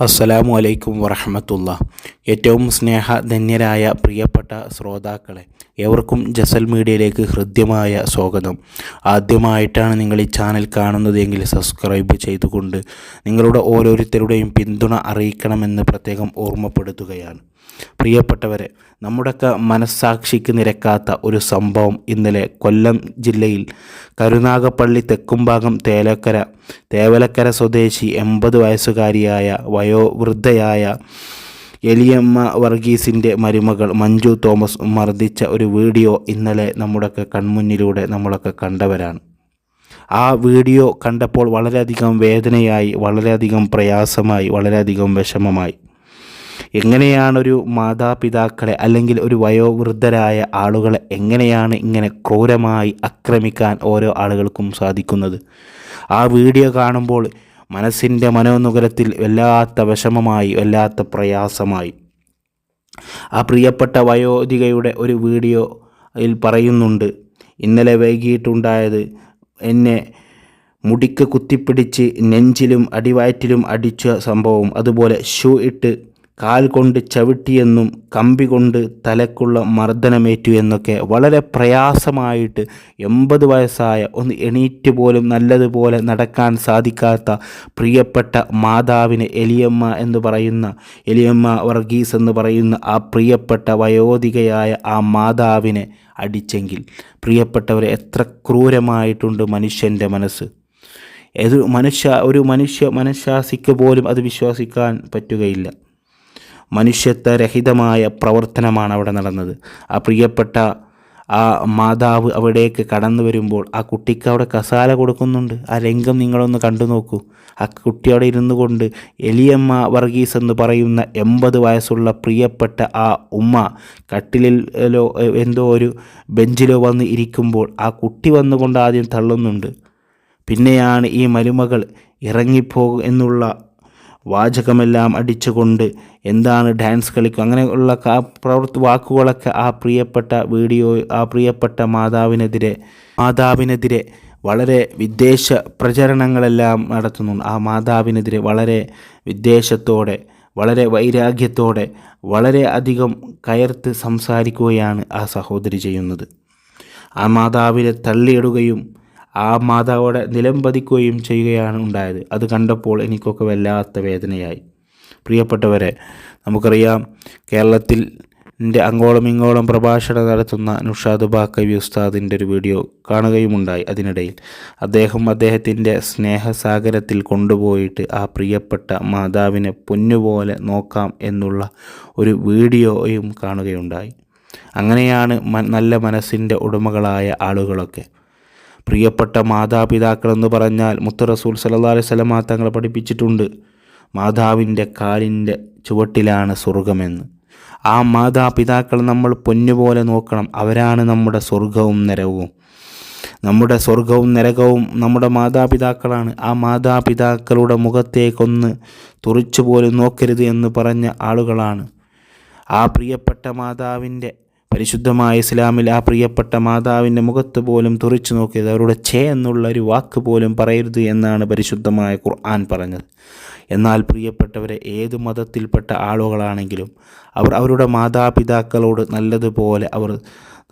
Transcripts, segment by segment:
അസ്സലാമു അലൈക്കും വറഹമത്തുള്ള. ഏറ്റവും സ്നേഹധന്യരായ പ്രിയപ്പെട്ട ശ്രോതാക്കളെ ഏവർക്കും ജസൽ മീഡിയയിലേക്ക് ഹൃദ്യമായ സ്വാഗതം. ആദ്യമായിട്ടാണ് നിങ്ങൾ ഈ ചാനൽ കാണുന്നതെങ്കിൽ സബ്സ്ക്രൈബ് ചെയ്തുകൊണ്ട് നിങ്ങളുടെ ഓരോരുത്തരുടെയും പിന്തുണ അറിയിക്കണമെന്ന് പ്രത്യേകം ഓർമ്മപ്പെടുത്തുകയാണ്. പ്രിയപ്പെട്ടവരെ നമ്മുടെയൊക്കെ മനസ്സാക്ഷിക്ക് നിരക്കാത്ത ഒരു സംഭവം ഇന്നലെ കൊല്ലം ജില്ലയിൽ കരുനാഗപ്പള്ളി തെക്കുംഭാഗം തേലക്കര തേവലക്കര സ്വദേശി എൺപത് വയസ്സുകാരിയായ വയോവൃദ്ധയായ എലിയമ്മ വർഗീസിന്റെ മരുമകൾ മഞ്ജു തോമസ് മർദ്ദിച്ച ഒരു വീഡിയോ ഇന്നലെ നമ്മുടെയൊക്കെ കൺമുന്നിലൂടെ നമ്മളൊക്കെ കണ്ടവരാണ്. ആ വീഡിയോ കണ്ടപ്പോൾ വളരെയധികം വേദനയായി വളരെയധികം പ്രയാസമായി വളരെയധികം വിഷമമായി. എങ്ങനെയാണ് ഒരു മാതാപിതാക്കളെ അല്ലെങ്കിൽ ഒരു വയോവൃദ്ധരായ ആളുകളെ എങ്ങനെയാണ് ഇങ്ങനെ ക്രൂരമായി ആക്രമിക്കാൻ ഓരോ ആളുകൾക്കും സാധിക്കുന്നത്? ആ വീഡിയോ കാണുമ്പോൾ മനസ്സിന്റെ മനോനുകരത്തിൽ വല്ലാത്ത വിഷമമായി വല്ലാത്ത പ്രയാസമായി. ആ പ്രിയപ്പെട്ട വയോധികയുടെ ഒരു വീഡിയോയിൽ പറയുന്നുണ്ട് ഇന്നലെ വൈകിട്ടുണ്ടായത് എന്നെ മുടിക്ക് കുത്തിപ്പിടിച്ച് നെഞ്ചിലും അടിവയറ്റിലും അടിച്ച സംഭവം. അതുപോലെ ഷൂ ഇട്ട് കാൽ കൊണ്ട് ചവിട്ടിയെന്നും കമ്പി കൊണ്ട് തലക്കുള്ള മർദ്ദനമേറ്റു എന്നൊക്കെ വളരെ പ്രയാസമായിട്ട് എൺപത് വയസ്സായ ഒന്ന് എണീറ്റ് പോലും നല്ലതുപോലെ നടക്കാൻ സാധിക്കാത്ത പ്രിയപ്പെട്ട മാതാവിനെ എലിയമ്മ എന്ന് പറയുന്ന എലിയമ്മ വർഗീസ് എന്ന് പറയുന്ന ആ പ്രിയപ്പെട്ട വയോധികയായ ആ മാതാവിനെ അടിച്ചെങ്കിൽ പ്രിയപ്പെട്ടവരെ എത്ര ക്രൂരമായിട്ടുണ്ട് മനുഷ്യന്റെ മനസ്സ്. ഏത് മനുഷ്യ ഒരു മനുഷ്യ മനഃശാസിക്ക് പോലും അത് വിശ്വസിക്കാൻ പറ്റുകയില്ല. മനുഷ്യത്വരഹിതമായ പ്രവർത്തനമാണ് അവിടെ നടന്നത്. ആ പ്രിയപ്പെട്ട ആ മാതാവ് അവിടേക്ക് കടന്നു വരുമ്പോൾ ആ കുട്ടിക്ക് അവിടെ കസാല കൊടുക്കുന്നുണ്ട്. ആ രംഗം നിങ്ങളൊന്ന് കണ്ടു നോക്കൂ. ആ കുട്ടി അവിടെ ഇരുന്നു കൊണ്ട് എലിയമ്മ വർഗീസ് എന്ന് പറയുന്ന എൺപത് വയസ്സുള്ള പ്രിയപ്പെട്ട ആ ഉമ്മ കട്ടിലിലോ എന്തോ ഒരു ബെഞ്ചിലോ വന്ന് ഇരിക്കുമ്പോൾ ആ കുട്ടി വന്നുകൊണ്ട് ആദ്യം തള്ളുന്നുണ്ട്. പിന്നെയാണ് ഈ മരുമകൾ ഇറങ്ങിപ്പോകും എന്നുള്ള വാചകമെല്ലാം അടിച്ചുകൊണ്ട് എന്താണ് ഡാൻസ് കളിക്കും അങ്ങനെയുള്ള പ്രവൃത്തി വാക്കുകളൊക്കെ ആ പ്രിയപ്പെട്ട വീഡിയോ ആ പ്രിയപ്പെട്ട മാതാവിനെതിരെ മാതാവിനെതിരെ വളരെ വിദേശ പ്രചരണങ്ങളെല്ലാം നടത്തുന്നുണ്ട്. ആ മാതാവിനെതിരെ വളരെ വിദ്വേഷത്തോടെ വളരെ വൈരാഗ്യത്തോടെ വളരെ അധികം കയർത്ത് സംസാരിക്കുകയാണ് ആ സഹോദരി ചെയ്യുന്നത്. ആ മാതാവിനെ തള്ളിയിടുകയും ആ മാതാവോടെ നിലംപതിക്കുകയും ചെയ്യുകയാണ് ഉണ്ടായത്. അത് കണ്ടപ്പോൾ എനിക്കൊക്കെ വല്ലാത്ത വേദനയായി. പ്രിയപ്പെട്ടവരെ നമുക്കറിയാം കേരളത്തിൽ അങ്ങോളം ഇങ്ങോളം പ്രഭാഷണം നടത്തുന്ന നുഷാദ് ബാക്കവി ഉസ്താദിന്റെ ഒരു വീഡിയോ കാണുകയുമുണ്ടായി അതിനിടയിൽ. അദ്ദേഹം അദ്ദേഹത്തിന്റെ സ്നേഹസാഗരത്തിൽ കൊണ്ടുപോയിട്ട് ആ പ്രിയപ്പെട്ട മാതാവിനെ പൊന്നുപോലെ നോക്കാം എന്നുള്ള ഒരു വീഡിയോയും കാണുകയുണ്ടായി. അങ്ങനെയാണ് നല്ല മനസ്സിന്റെ ഉടമകളായ ആളുകളൊക്കെ പ്രിയപ്പെട്ട മാതാപിതാക്കൾ എന്ന് പറഞ്ഞാൽ മുത്ത് റസൂൽ സല്ലാ അലൈഹി സ്വലമ തങ്ങളെ പഠിപ്പിച്ചിട്ടുണ്ട്. മാതാവിന്റെ കാലിന്റെ ചുവട്ടിലാണ് സ്വർഗമെന്ന് ആ മാതാപിതാക്കൾ നമ്മൾ പൊന്നുപോലെ നോക്കണം. അവരാണ് നമ്മുടെ സ്വർഗവും നരകവും. നമ്മുടെ സ്വർഗവും നരകവും നമ്മുടെ മാതാപിതാക്കളാണ്. ആ മാതാപിതാക്കളുടെ മുഖത്തേക്കൊന്ന് തുറിച്ചു പോലും നോക്കരുത് എന്ന് പറഞ്ഞ ആളുകളാണ്. ആ പ്രിയപ്പെട്ട മാതാവിന്റെ പരിശുദ്ധമായ ഇസ്ലാമിൽ ആ പ്രിയപ്പെട്ട മാതാവിന്റെ മുഖത്ത് പോലും തുറിച്ചു നോക്കിയത് അവരുടെ ഛേ എന്നുള്ള ഒരു വാക്ക് പോലും പറയരുത് എന്നാണ് പരിശുദ്ധമായ ഖുർആൻ പറഞ്ഞത്. എന്നാൽ പ്രിയപ്പെട്ടവരെ ഏത് മതത്തിൽപ്പെട്ട ആളുകളാണെങ്കിലും അവർ അവരുടെ മാതാപിതാക്കളോട് നല്ലതുപോലെ അവർ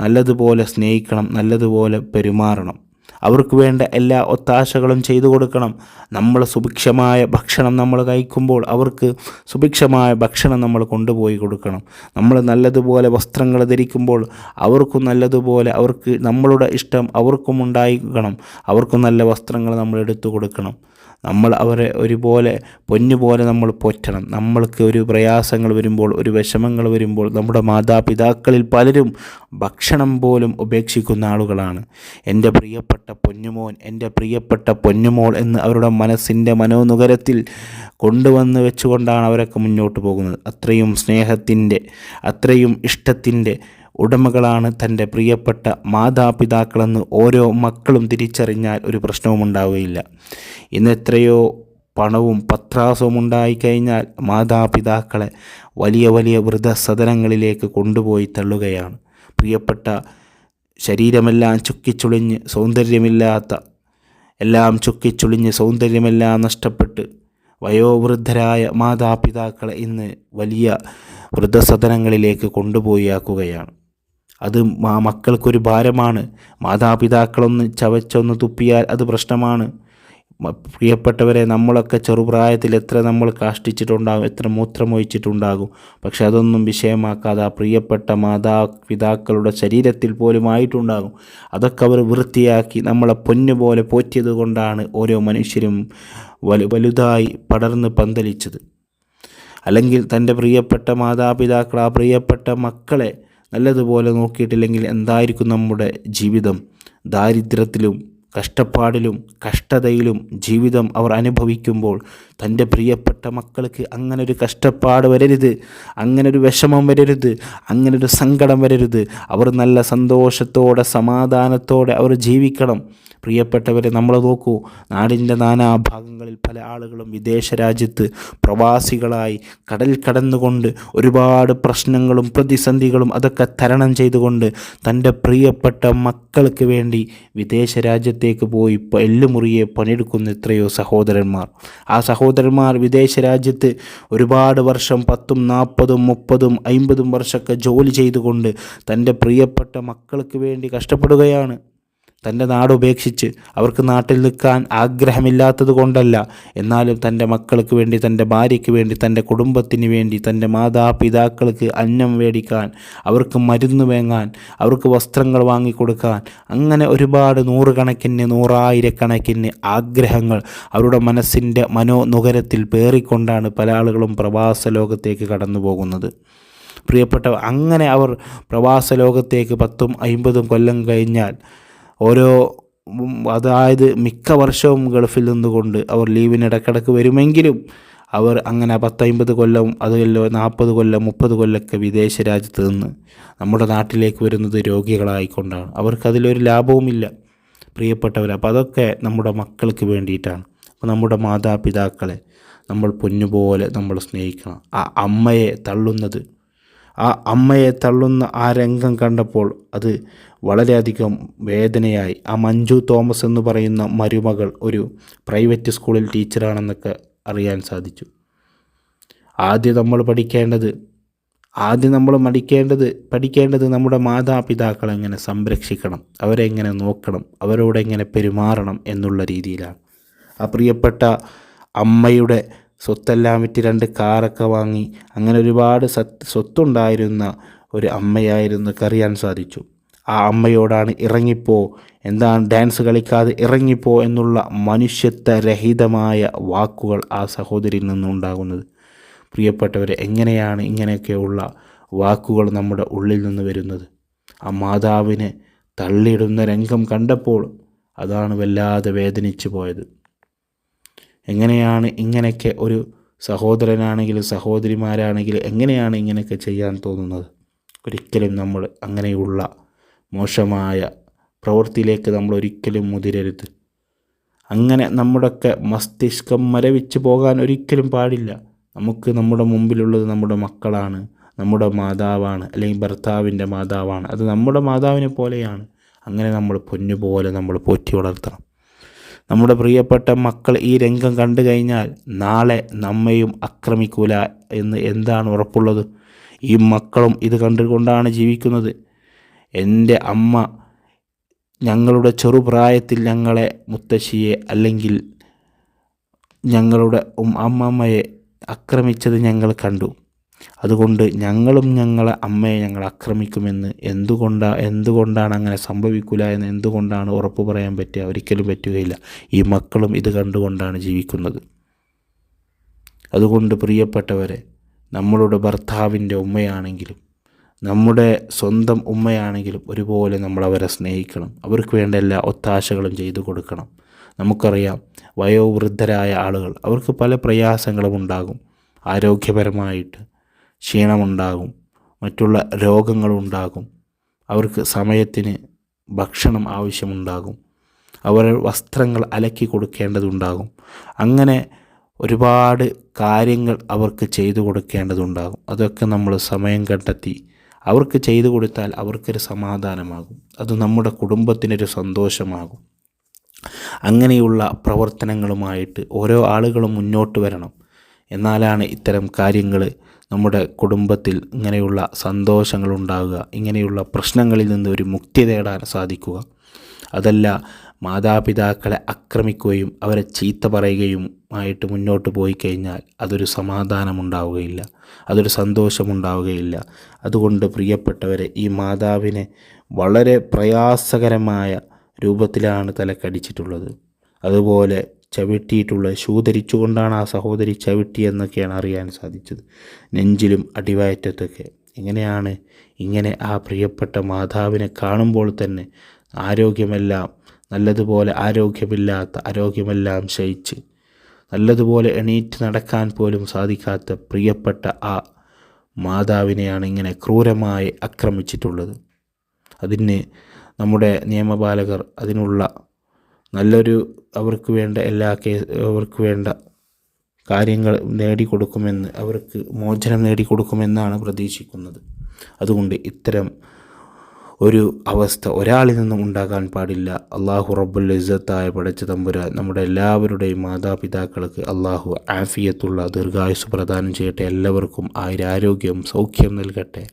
നല്ലതുപോലെ സ്നേഹിക്കണം നല്ലതുപോലെ പെരുമാറണം. അവർക്ക് വേണ്ട എല്ലാ ഒത്താശകളും ചെയ്തു കൊടുക്കണം. നമ്മൾ സുഭിക്ഷമായ ഭക്ഷണം നമ്മൾ കഴിക്കുമ്പോൾ അവർക്ക് സുഭിക്ഷമായ ഭക്ഷണം നമ്മൾ കൊണ്ടുപോയി കൊടുക്കണം. നമ്മൾ നല്ലതുപോലെ വസ്ത്രങ്ങൾ ധരിക്കുമ്പോൾ അവർക്കും നല്ലതുപോലെ അവർക്ക് നമ്മളുടെ ഇഷ്ടം അവർക്കും ഉണ്ടായിരിക്കണം. അവർക്കും നല്ല വസ്ത്രങ്ങൾ നമ്മൾ എടുത്തു കൊടുക്കണം. നമ്മൾ അവരെ ഒരുപോലെ പൊന്നുപോലെ നമ്മൾ പോറ്റണം. നമ്മൾക്ക് ഒരു പ്രയാസങ്ങൾ വരുമ്പോൾ ഒരു വിഷമങ്ങൾ വരുമ്പോൾ നമ്മുടെ മാതാപിതാക്കളിൽ പലരും ഭക്ഷണം പോലും ഉപേക്ഷിക്കുന്ന ആളുകളാണ്. എന്റെ പ്രിയപ്പെട്ട പൊന്നുമോൻ എന്റെ പ്രിയപ്പെട്ട പൊന്നുമോൾ എന്ന് അവരുടെ മനസ്സിന്റെ മനോനുകരത്തിൽ കൊണ്ടുവന്ന് വെച്ചുകൊണ്ടാണ് അവരൊക്കെ മുന്നോട്ട് പോകുന്നത്. അത്രയും സ്നേഹത്തിന്റെ അത്രയും ഇഷ്ടത്തിന്റെ ഉടമകളാണ് തന്റെ പ്രിയപ്പെട്ട മാതാപിതാക്കളെന്ന് ഓരോ മക്കളും തിരിച്ചറിഞ്ഞാൽ ഒരു പ്രശ്നവും ഉണ്ടാവുകയില്ല. ഇന്ന് എത്രയോ പണവും പത്രാസവും ഉണ്ടായിക്കഴിഞ്ഞാൽ മാതാപിതാക്കളെ വലിയ വലിയ വൃദ്ധസദനങ്ങളിലേക്ക് കൊണ്ടുപോയി തള്ളുകയാണ്. പ്രിയപ്പെട്ട ശരീരമെല്ലാം ചുക്കിച്ചുളിഞ്ഞ് സൗന്ദര്യമില്ലാത്ത എല്ലാം ചുക്കിച്ചുളിഞ്ഞ് സൗന്ദര്യമെല്ലാം നഷ്ടപ്പെട്ട് വയോവൃദ്ധരായ മാതാപിതാക്കളെ ഇന്ന് വലിയ വൃദ്ധസദനങ്ങളിലേക്ക് കൊണ്ടുപോയി ആക്കുകയാണ്. അത് മക്കൾക്കൊരു ഭാരമാണ്. മാതാപിതാക്കളൊന്ന് ചവച്ചൊന്ന് തുപ്പിയാൽ അത് പ്രശ്നമാണ്. പ്രിയപ്പെട്ടവരെ നമ്മളൊക്കെ ചെറുപ്രായത്തിൽ എത്ര നമ്മൾ കാഷ്ടിച്ചിട്ടുണ്ടാകും എത്ര മൂത്രമൊഴിച്ചിട്ടുണ്ടാകും. പക്ഷെ അതൊന്നും വിഷയമാക്കാതെ ആ പ്രിയപ്പെട്ട മാതാപിതാക്കളുടെ ശരീരത്തിൽ പോലും ആയിട്ടുണ്ടാകും. അതൊക്കെ അവർ വൃത്തിയാക്കി നമ്മളെ പൊന്നുപോലെ പോറ്റിയത് കൊണ്ടാണ് ഓരോ മനുഷ്യരും വലു വലുതായി പടർന്ന് പന്തലിച്ചത്. അല്ലെങ്കിൽ തന്റെ പ്രിയപ്പെട്ട മാതാപിതാക്കൾ ആ പ്രിയപ്പെട്ട മക്കളെ നല്ലതുപോലെ നോക്കിയിട്ടില്ലെങ്കിൽ എന്തായിരിക്കും നമ്മുടെ ജീവിതം? ദാരിദ്ര്യത്തിലും കഷ്ടപ്പാടിലും കഷ്ടതയിലും ജീവിതം അവർ അനുഭവിക്കുമ്പോൾ തന്റെ പ്രിയപ്പെട്ട മക്കൾക്ക് അങ്ങനെ ഒരു കഷ്ടപ്പാട് വരരുത് അങ്ങനെ ഒരു വിഷമം വരരുത് അങ്ങനെ ഒരു സങ്കടം വരരുത്. അവർ നല്ല സന്തോഷത്തോടെ സമാധാനത്തോടെ അവർ ജീവിക്കണം. പ്രിയപ്പെട്ടവരെ നമ്മൾ നോക്കൂ നാടിന്റെ നാനാഭാഗങ്ങളിൽ പല ആളുകളും വിദേശ രാജ്യത്ത് പ്രവാസികളായി കടൽ കടന്നുകൊണ്ട് ഒരുപാട് പ്രശ്നങ്ങളും പ്രതിസന്ധികളും അതൊക്കെ തരണം ചെയ്തുകൊണ്ട് തന്റെ പ്രിയപ്പെട്ട മക്കൾക്ക് വേണ്ടി വിദേശ രാജ്യത്തേക്ക് പോയി എല്ലുമുറിയെ പണിയെടുക്കുന്ന എത്രയോ സഹോദരന്മാർ. ആ സഹോദരന്മാർ വിദേശ രാജ്യത്ത് ഒരുപാട് വർഷം പത്തും നാൽപ്പതും മുപ്പതും അമ്പതും വർഷമൊക്കെ ജോലി ചെയ്തുകൊണ്ട് തന്റെ പ്രിയപ്പെട്ട മക്കൾക്ക് വേണ്ടി കഷ്ടപ്പെടുകയാണ്. തന്റെ നാട് ഉപേക്ഷിച്ച് അവർക്ക് നാട്ടിൽ നിൽക്കാൻ ആഗ്രഹമില്ലാത്തത് കൊണ്ടല്ല. എന്നാലും തന്റെ മക്കൾക്ക് വേണ്ടി തന്റെ ഭാര്യയ്ക്ക് വേണ്ടി തന്റെ കുടുംബത്തിന് വേണ്ടി തന്റെ മാതാപിതാക്കൾക്ക് അന്നം മേടിക്കാൻ അവർക്ക് മരുന്ന് വേങ്ങാൻ അവർക്ക് വസ്ത്രങ്ങൾ വാങ്ങിക്കൊടുക്കാൻ അങ്ങനെ ഒരുപാട് നൂറുകണക്കിന് നൂറായിരക്കണക്കിന് ആഗ്രഹങ്ങൾ അവരുടെ മനസ്സിന്റെ മനോനുകരത്തിൽ പേറിക്കൊണ്ടാണ് പല ആളുകളും പ്രവാസ ലോകത്തേക്ക് കടന്നു പോകുന്നത് പ്രിയപ്പെട്ടവർ അങ്ങനെ അവർ പ്രവാസ ലോകത്തേക്ക് പത്തും അമ്പതും കൊല്ലം കഴിഞ്ഞാൽ ഓരോ അതായത് മിക്ക വർഷവും ഗൾഫിൽ നിന്നുകൊണ്ട് അവർ ലീവിന് ഇടക്കിടക്ക് വരുമെങ്കിലും അവർ അങ്ങനെ പത്തമ്പത് കൊല്ലം അതല്ലോ നാൽപ്പത് കൊല്ലം മുപ്പത് കൊല്ലമൊക്കെ വിദേശ രാജ്യത്ത് നിന്ന് നമ്മുടെ നാട്ടിലേക്ക് വരുന്നത് രോഗികളായിക്കൊണ്ടാണ്. അവർക്കതിലൊരു ലാഭവുമില്ല. പ്രിയപ്പെട്ടവർ അപ്പോൾ അതൊക്കെ നമ്മുടെ മക്കൾക്ക് വേണ്ടിയിട്ടാണ്. അപ്പോൾ നമ്മുടെ മാതാപിതാക്കളെ നമ്മൾ പൊന്നുപോലെ നമ്മൾ സ്നേഹിക്കണം. ആ അമ്മയെ തള്ളുന്നത് ആ അമ്മയെ തള്ളുന്ന ആ രംഗം കണ്ടപ്പോൾ അത് വളരെയധികം വേദനയായി. ആ മഞ്ജു തോമസ് എന്ന് പറയുന്ന മരുമകൾ ഒരു പ്രൈവറ്റ് സ്കൂളിൽ ടീച്ചറാണെന്നൊക്കെ അറിയാൻ സാധിച്ചു. ആദ്യം നമ്മൾ പഠിക്കേണ്ടത് ആദ്യം നമ്മൾ മടിക്കേണ്ടത് പഠിക്കേണ്ടത് നമ്മുടെ മാതാപിതാക്കളെ എങ്ങനെ സംരക്ഷിക്കണം അവരെ എങ്ങനെ നോക്കണം അവരോട് എങ്ങനെ പെരുമാറണം എന്നുള്ള രീതിയിലാണ്. ആ പ്രിയപ്പെട്ട അമ്മയുടെ സ്വത്തെല്ലാം വിറ്റ് രണ്ട് കാറൊക്കെ വാങ്ങി അങ്ങനെ ഒരുപാട് സത്ത് സ്വത്തുണ്ടായിരുന്ന ഒരു അമ്മയായിരുന്നു കറിയാൻ സാധിച്ചു. ആ അമ്മയോടാണ് ഇറങ്ങിപ്പോ എന്താണ് ഡാൻസ് കളിക്കാതെ ഇറങ്ങിപ്പോ എന്നുള്ള മനുഷ്യത്വരഹിതമായ വാക്കുകൾ ആ സഹോദരിയിൽ നിന്നുണ്ടാകുന്നത്. പ്രിയപ്പെട്ടവരെ എങ്ങനെയാണ് ഇങ്ങനെയൊക്കെയുള്ള വാക്കുകൾ നമ്മുടെ ഉള്ളിൽ നിന്ന് വരുന്നത്? ആ മാതാവിനെ തള്ളിയിടുന്ന രംഗം കണ്ടപ്പോൾ അതാണ് വല്ലാതെ വേദനിച്ചു പോയത്. എങ്ങനെയാണ് ഇങ്ങനെയൊക്കെ ഒരു സഹോദരനാണെങ്കിലും സഹോദരിമാരാണെങ്കിലും എങ്ങനെയാണ് ഇങ്ങനെയൊക്കെ ചെയ്യാൻ തോന്നുന്നത്? ഒരിക്കലും നമ്മൾ അങ്ങനെയുള്ള മോശമായ പ്രവൃത്തിയിലേക്ക് നമ്മൾ ഒരിക്കലും മുതിരരുത്. അങ്ങനെ നമ്മുടെയൊക്കെ മസ്തിഷ്കം മരവിച്ച് പോകാൻ ഒരിക്കലും പാടില്ല. നമുക്ക് നമ്മുടെ മുമ്പിലുള്ളത് നമ്മുടെ മക്കളാണ് നമ്മുടെ മാതാവാണ് അല്ലെങ്കിൽ ഭർത്താവിന്റെ മാതാവാണ്. അത് നമ്മുടെ മാതാവിനെ പോലെയാണ്. അങ്ങനെ നമ്മൾ പൊന്നുപോലെ നമ്മൾ പോറ്റി വളർത്തണം. നമ്മുടെ പ്രിയപ്പെട്ട മക്കൾ ഈ രംഗം കണ്ടു കഴിഞ്ഞാൽ നാളെ നമ്മയും ആക്രമിക്കൂല എന്ന് എന്താണ് ഉറപ്പുള്ളത്? ഈ മക്കളും ഇത് കണ്ടുകൊണ്ടാണ് ജീവിക്കുന്നത്. എന്റെ അമ്മ ഞങ്ങളുടെ ചെറുപ്രായത്തിൽ ഞങ്ങളെ മുത്തശ്ശിയെ അല്ലെങ്കിൽ ഞങ്ങളുടെ അമ്മമ്മയെ ആക്രമിച്ചത് ഞങ്ങൾ കണ്ടു. അതുകൊണ്ട് ഞങ്ങളും ഞങ്ങളെ അമ്മയെ ഞങ്ങൾ ആക്രമിക്കുമെന്ന് എന്തുകൊണ്ടാ എന്തുകൊണ്ടാണ് അങ്ങനെ സംഭവിക്കില്ല എന്ന് എന്തുകൊണ്ടാണ് ഉറപ്പ് പറയാൻ പറ്റുക? ഒരിക്കലും പറ്റുകയില്ല. ഈ മക്കളും ഇത് കണ്ടുകൊണ്ടാണ് ജീവിക്കുന്നത്. അതുകൊണ്ട് പ്രിയപ്പെട്ടവരെ നമ്മളുടെ ഭർത്താവിന്റെ ഉമ്മയാണെങ്കിലും നമ്മുടെ സ്വന്തം ഉമ്മയാണെങ്കിലും ഒരുപോലെ നമ്മൾ അവരെ സ്നേഹിക്കണം. അവർക്ക് വേണ്ട എല്ലാ ഒത്താശകളും ചെയ്തു കൊടുക്കണം. നമുക്കറിയാം വയോവൃദ്ധരായ ആളുകൾ അവർക്ക് പല പ്രയാസങ്ങളും ഉണ്ടാകും. ആരോഗ്യപരമായിട്ട് ക്ഷീണമുണ്ടാകും മറ്റുള്ള രോഗങ്ങളുണ്ടാകും അവർക്ക് സമയത്തിന് ഭക്ഷണം ആവശ്യമുണ്ടാകും അവർ വസ്ത്രങ്ങൾ അലക്കി കൊടുക്കേണ്ടതുണ്ടാകും. അങ്ങനെ ഒരുപാട് കാര്യങ്ങൾ അവർക്ക് ചെയ്തു കൊടുക്കേണ്ടതുണ്ടാകും. അതൊക്കെ നമ്മൾ സമയം കണ്ടെത്തി അവർക്ക് ചെയ്തു കൊടുത്താൽ അവർക്കൊരു സമാധാനമാകും. അത് നമ്മുടെ കുടുംബത്തിനൊരു സന്തോഷമാകും. അങ്ങനെയുള്ള പ്രവർത്തനങ്ങളുമായിട്ട് ഓരോ ആളുകളും മുന്നോട്ട് വരണം. എന്നാലാണ് ഇത്തരം കാര്യങ്ങൾ നമ്മുടെ കുടുംബത്തിൽ ഇങ്ങനെയുള്ള സന്തോഷങ്ങൾ സന്തോഷങ്ങളുണ്ടാകുക ഇങ്ങനെയുള്ള പ്രശ്നങ്ങളിൽ നിന്ന് ഒരു മുക്തി നേടാൻ സാധിക്കുക. അതല്ല മാതാപിതാക്കളെ ആക്രമിക്കുകയും അവരെ ചീത്ത പറയുകയും ആയിട്ട് മുന്നോട്ട് പോയി കഴിഞ്ഞാൽ അതൊരു സമാധാനമുണ്ടാവുകയില്ല അതൊരു സന്തോഷമുണ്ടാവുകയില്ല. അതുകൊണ്ട് പ്രിയപ്പെട്ടവരെ ഈ മാതാവിനെ വളരെ പ്രയാസകരമായ രൂപത്തിലാണ് തലക്കടിച്ചിട്ടുള്ളത്. അതുപോലെ ചവിട്ടിയിട്ടുള്ള ഷൂ ധരിച്ചുകൊണ്ടാണ് ആ സഹോദരി ചവിട്ടിയെന്നൊക്കെയാണ് അറിയാൻ സാധിച്ചത്. നെഞ്ചിലും അടിവയറ്റത്തൊക്കെ. എങ്ങനെയാണ് ഇങ്ങനെ ആ പ്രിയപ്പെട്ട മാതാവിനെ കാണുമ്പോൾ തന്നെ ആരോഗ്യമെല്ലാം നല്ലതുപോലെ ആരോഗ്യമില്ലാത്ത ആരോഗ്യമെല്ലാം ക്ഷയിച്ച് നല്ലതുപോലെ എണീറ്റ് നടക്കാൻ പോലും സാധിക്കാത്ത പ്രിയപ്പെട്ട ആ മാതാവിനെയാണ് ഇങ്ങനെ ക്രൂരമായി ആക്രമിച്ചിട്ടുള്ളത്. അതിന് നമ്മുടെ നിയമപാലകർ അതിനുള്ള നല്ലൊരു അവർക്ക് വേണ്ട എല്ലാ കേസ് അവർക്ക് വേണ്ട കാര്യങ്ങൾ നേടിക്കൊടുക്കുമെന്ന് അവർക്ക് മോചനം നേടിക്കൊടുക്കുമെന്നാണ് പ്രതീക്ഷിക്കുന്നത്. അതുകൊണ്ട് ഇത്തരം ഒരു അവസ്ഥ ഒരാളിൽ നിന്നും ഉണ്ടാകാൻ പാടില്ല. അള്ളാഹു റബ്ബുൽ ഇസ്സത്തായ പടച്ച തമ്പുരാൻ നമ്മുടെ എല്ലാവരുടെയും മാതാപിതാക്കൾക്ക് അള്ളാഹു ആഫിയത്തുള്ള ദീർഘായുസ് പ്രദാനം ചെയ്യട്ടെ. എല്ലാവർക്കും ആയിരാരോഗ്യം സൗഖ്യം നൽകട്ടെ.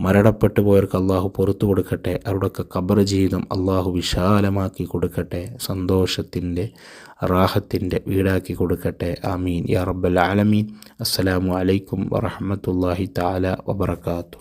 മരണപ്പെട്ടു പോയവർക്ക് അള്ളാഹു പുറത്തു കൊടുക്കട്ടെ. അവരുടെയൊക്കെ ഖബർ ജീവിതം അള്ളാഹു വിശാലമാക്കി കൊടുക്കട്ടെ. സന്തോഷത്തിന്റെ റാഹത്തിന്റെ വീടാക്കി കൊടുക്കട്ടെ. ആമീൻ. യാ റബ്ബൽ ആലമീൻ. അസ്സലാമു അലൈക്കും വറഹമത്തല്ലാഹി താല വബർക്കാത്തു